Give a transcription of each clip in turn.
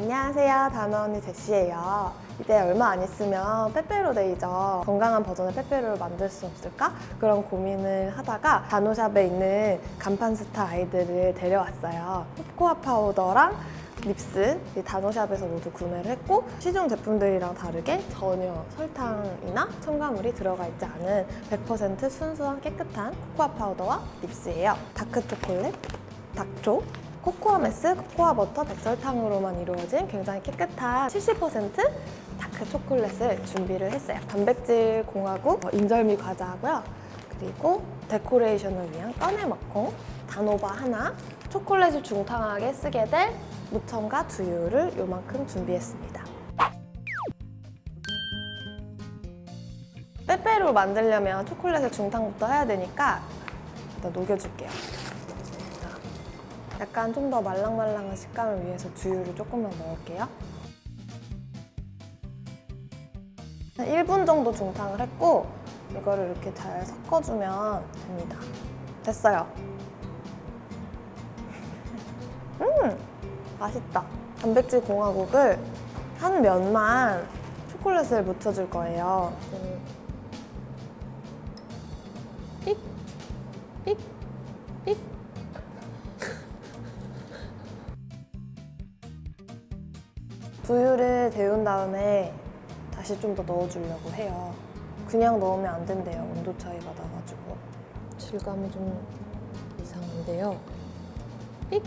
안녕하세요. 단어 언니 제시예요. 이제 얼마 안 있으면 빼빼로데이죠. 건강한 버전의 빼빼로를 만들 수 없을까? 그런 고민을 하다가 단호샵에 있는 간판 스타 아이들을 데려왔어요. 코코아 파우더랑 립스 이 단호샵에서 모두 구매를 했고 시중 제품들이랑 다르게 전혀 설탕이나 첨가물이 들어가 있지 않은 100% 순수한 깨끗한 코코아 파우더와 립스예요. 다크 초콜릿, 닥초, 코코아 메스, 코코아 버터, 백설탕으로만 이루어진 굉장히 깨끗한 70% 다크 초콜릿을 준비를 했어요. 단백질 공화국 어, 인절미 과자하고요. 그리고 데코레이션을 위한 꺼내 먹콩, 단호바 하나, 초콜릿을 중탕하게 쓰게 될 무첨가 두유를 요만큼 준비했습니다. 빼빼로 만들려면 초콜릿을 중탕부터 해야 되니까 일단 녹여줄게요. 자, 약간 좀 더 말랑말랑한 식감을 위해서 두유를 조금만 넣을게요. 한 1분 정도 중탕을 했고 이거를 이렇게 잘 섞어주면 됩니다. 됐어요. 음, 맛있다. 단백질 공화국을 한 면만 초콜릿을 묻혀줄 거예요. 음. 삑, 삑, 삑. 두유를 데운 다음에 다시 좀 더 넣어주려고 해요. 그냥 넣으면 안 된대요. 온도 차이가 나가지고. 질감이 좀 이상한데요. 삑.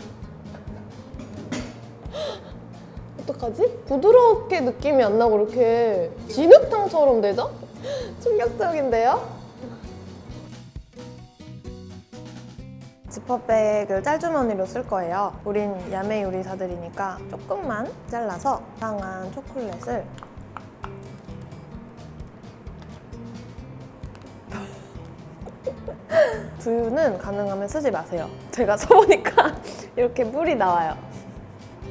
어떡하지? 부드럽게 느낌이 안 나고 이렇게 진흙탕처럼 되죠? 충격적인데요? 지퍼백을 짤주머니로 쓸 거예요. 우린 야매 요리사들이니까 조금만 잘라서 다양한 초콜릿을 두유는 가능하면 쓰지 마세요. 제가 써보니까 이렇게 물이 나와요.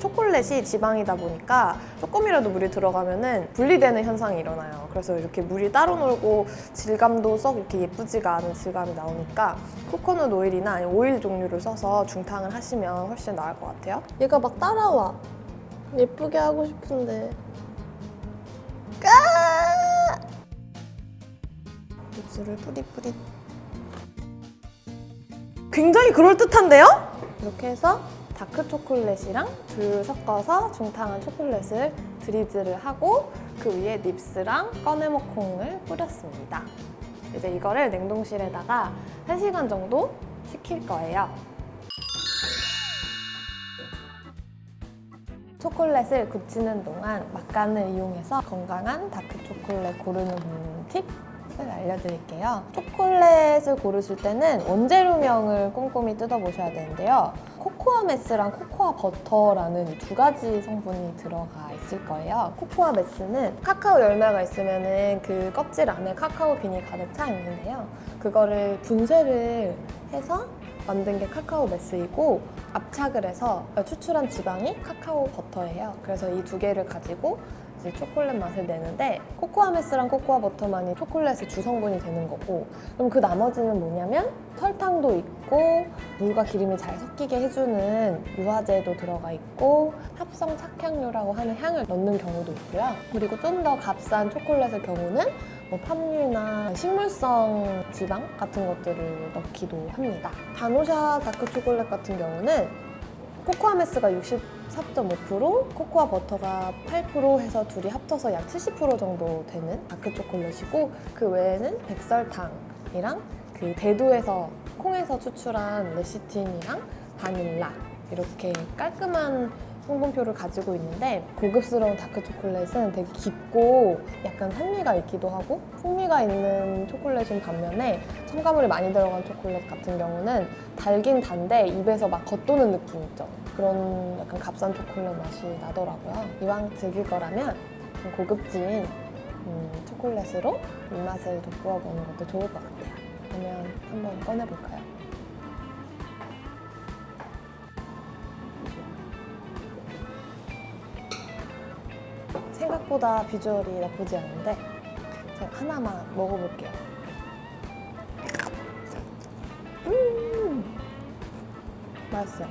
초콜릿이 지방이다 보니까 조금이라도 물이 들어가면은 분리되는 현상이 일어나요. 그래서 이렇게 물이 따로 놀고 질감도 썩 이렇게 예쁘지가 않은 질감이 나오니까 코코넛 오일이나 오일 종류를 써서 중탕을 하시면 훨씬 나을 것 같아요. 얘가 막 따라와. 예쁘게 하고 싶은데. 까! 입술을 뿌리뿌리. 굉장히 그럴듯한데요? 이렇게 해서 다크 초콜릿이랑 두유를 섞어서 중탕한 초콜릿을 드리즐을 하고 그 위에 닙스랑 꺼내먹콩을 뿌렸습니다. 이제 이거를 냉동실에다가 1시간 정도 식힐 거예요. 초콜릿을 굳히는 동안 막간을 이용해서 건강한 다크 초콜릿 고르는 팁 을 알려드릴게요. 초콜릿을 고르실 때는 원재료명을 꼼꼼히 뜯어보셔야 되는데요. 코코아 메스랑 코코아 버터라는 이두 가지 성분이 들어가 있을 거예요. 코코아 메스는 카카오 열매가 있으면은 그 껍질 안에 카카오 빈이 가득 차 있는데요. 그거를 분쇄를 해서 만든 게 카카오 메스이고 압착을 해서 추출한 지방이 카카오 버터예요. 그래서 이 두 개를 가지고 이제 초콜릿 맛을 내는데 코코아 메스랑 코코아 버터만이 초콜릿의 주성분이 되는 거고 그럼 그 나머지는 뭐냐면 설탕도 있고 물과 기름이 잘 섞이게 해주는 유화제도 들어가 있고 합성 착향료라고 하는 향을 넣는 경우도 있고요. 그리고 좀 더 값싼 초콜릿의 경우는 뭐 팜유나 식물성 지방 같은 것들을 넣기도 합니다. 다노샤 다크 초콜릿 같은 경우는 코코아 메스가 64.5%, 코코아 버터가 8% 해서 둘이 합쳐서 약 70% 정도 되는 다크 초콜릿이고 그 외에는 백설탕이랑 그 대두에서 콩에서 추출한 레시틴이랑 바닐라 이렇게 깔끔한 성분표를 가지고 있는데 고급스러운 다크 초콜릿은 되게 깊고 약간 산미가 있기도 하고 풍미가 있는 초콜릿인 반면에 첨가물이 많이 들어간 초콜릿 같은 경우는 달긴 단데 입에서 막 겉도는 느낌 있죠. 그런 약간 값싼 초콜릿 맛이 나더라고요. 이왕 즐길 거라면 좀 고급진 음, 초콜릿으로 입맛을 돋구어 보는 것도 좋을 것 같아요. 그러면 한번 꺼내볼까요? 생각보다 비주얼이 나쁘지 않은데 제가 하나만 먹어볼게요. 음, 맛있어요.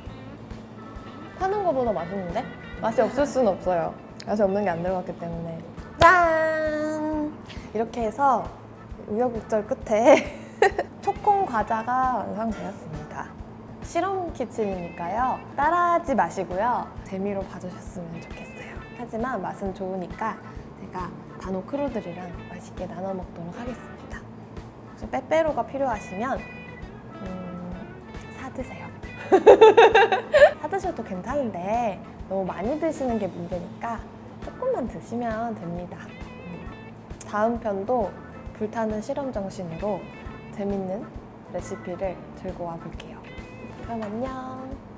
파는 거보다 맛있는데? 맛이 없을 수는 없어요. 맛이 없는 게 안 들어갔기 때문에. 짠! 이렇게 해서 우여곡절 끝에 초콩 과자가 완성되었습니다. 실험 키친이니까요. 따라하지 마시고요. 재미로 봐주셨으면 좋겠어요. 하지만 맛은 좋으니까 제가 단호 크루들이랑 맛있게 나눠 먹도록 하겠습니다. 혹시 빼빼로가 필요하시면 음, 사드세요. 사드셔도 괜찮은데 너무 많이 드시는 게 문제니까 조금만 드시면 됩니다. 음, 다음 편도 불타는 실험 정신으로 재밌는 레시피를 들고 와 볼게요. 그럼 안녕.